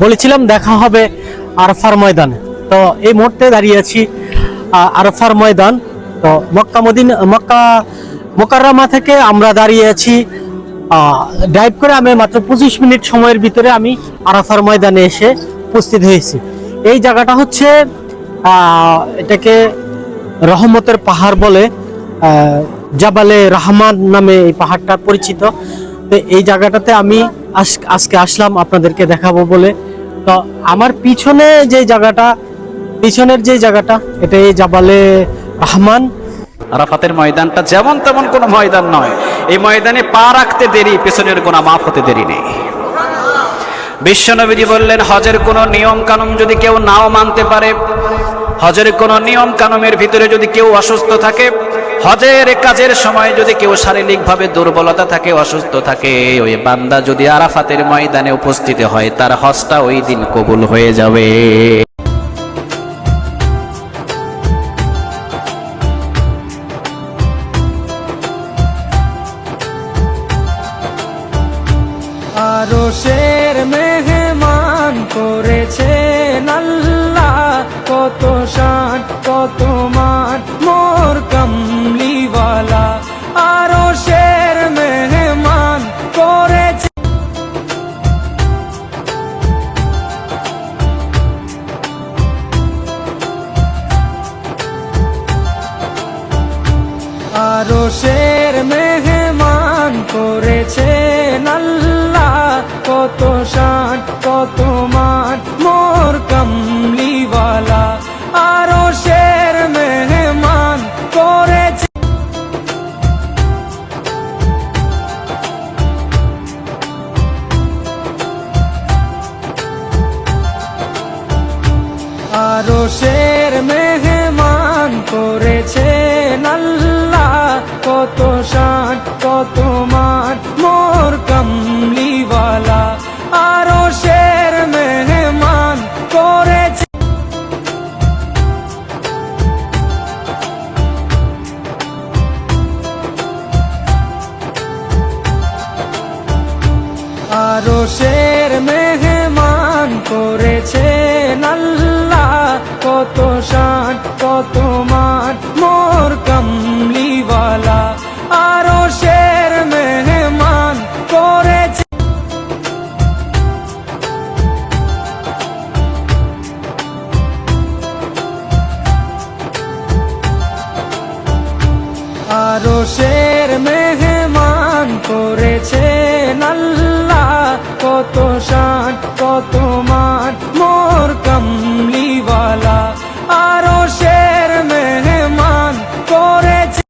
বলেছিলাম দেখা হবে আরফার ময়দানে। তো এই মুহূর্তে দাঁড়িয়ে আছি আরফার ময়দান। তো মক্কা মদিন, মক্কা, মোকাররমা থেকে আমরা দাঁড়িয়ে আছি। ড্রাইভ করে আমি মাত্র পঁচিশ মিনিট সময়ের ভিতরে আমি আরাফার ময়দানে এসে উপস্থিত হয়েছি। এই জায়গাটা হচ্ছে এটাকে রহমতের পাহাড় বলে জাবালে রহমান নামে এই পাহাড়টা পরিচিত। তো এই জায়গাটাতে আমি আজ- আজকে আসলাম আপনাদেরকে দেখাবো বলে। তো আমার পিছনে যে জায়গাটা, পিছনের যে জায়গাটা এটা এই জাবালে রহমান। আরাফাতের ময়দানটা যেমন তেমন কোনো ময়দান নয়। এই ময়দানে পা রাখতে দেরি, পেছনের গোনা মাফ হতে দেরি নেই। বিশ্বনবীজি বললেন, হজের কোনো নিয়ম কানুন যদি কেউ নাও মানতে পারে, হজের কোনো নিয়ম কানুনের ভিতরে যদি কেউ অসুস্থ থাকে হজের কাজের সময় যদি কেউ শারীরিকভাবে দুর্বলতা থাকে, অসুস্থ থাকে, ওই বান্দা যদি আরাফাতের ময়দানে উপস্থিত হয়, তার হজটা ওই দিন কবুল হয়ে যাবে। আরও শের মেহমান করেছেন আল্লাহ, কত শান, কত মান। আরও শের মেহমান করেছেন আল্লাহ। কত শান, কত মান, মোর কমলিওয়ালা। আরও শের মেহমান করেছে আরও শের মেহমান করেছেন আল্লাহ। কত কত মান মোর কমলিওয়ালা। আরও শের মেহমান করেছে। আরও শের মেহমান করেছেন আল্লাহ। কত শান কত আরশের মেহমান করেছে আল্লাহ। কত শান কত